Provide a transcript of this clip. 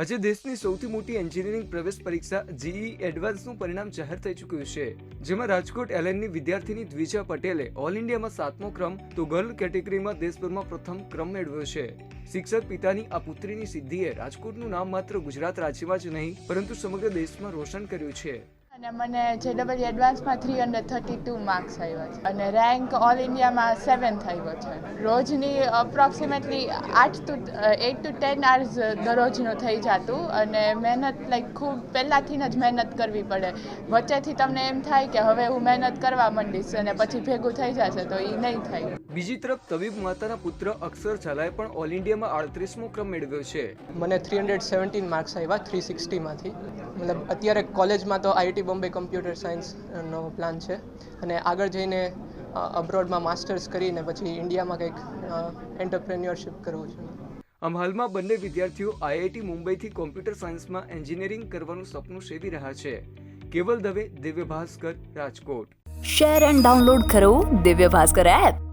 આજે દેશની સૌથી મોટી એન્જિનિયરિંગ પ્રવેશ પરીક્ષા જીઈ એડવાન્સનું પરિણામ જાહેર થઈ ચૂક્યું છે, જેમાં રાજકોટ એલએનની વિદ્યાર્થીની દ્વિજા પટેલે ઓલ ઇન્ડિયામાં સાતમો ક્રમ તો ગર્લ કેટેગરીમાં દેશભરમાં પ્રથમ ક્રમ મેળવ્યો છે. શિક્ષક પિતાની આ પુત્રીની સિદ્ધિએ રાજકોટનું નામ માત્ર ગુજરાત રાજ્યમાં જ નહીં, પરંતુ સમગ્ર દેશમાં રોશન કર્યું છે. અને મને જે ડબલ એડવાન્સમાં three hundred thirty two marks આવ્યો છે. અને રેન્ક ઓલ ઇન્ડિયામાં સેવન્થ આવ્યો છે. રોજની અપ્રોક્સિમેટલી આઠ to eight to ten hours દરરોજનું થઈ જતું અને મહેનત લાઈક ખૂબ પહેલાંથી જ મહેનત કરવી પડે. વચ્ચેથી તમને એમ થાય કે હવે હું મહેનત કરવા માંડીશ અને પછી ભેગું થઈ જશે તો એ નહીં થાય. બીજી તરફ તબીબ માતાના પુત્ર અક્ષર ઝાલાએ પણ ઓલ ઇન્ડિયામાં આડત્રીસમો ક્રમ મેળવ્યો છે. મને થ્રી હંડ્રેડ સેવન્ટીન માર્ક્સ આવ્યા થ્રી સિક્સટીમાંથી મતલબ અત્યારે કોલેજમાં તો આઈઆઈટી બોમ્બે કમ્પ્યુટર સાયન્સનો પ્લાન છે. અને આગળ જઈને અબ્રોડમાં માસ્ટર્સ કરીને પછી ઇન્ડિયામાં કંઈક એન્ટરપ્રેન્યોરશિપ કરવું છે. આમ હાલમાં બંને વિદ્યાર્થીઓ આઈઆઈટી મુંબઈથી કોમ્પ્યુટર સાયન્સમાં એન્જિનિયરિંગ કરવાનું સપનું સેવી રહ્યા છે. Keval Dave Divya Bhaskar Rajkot. Share and download કરો દિવ્ય ભાસ્કર એપ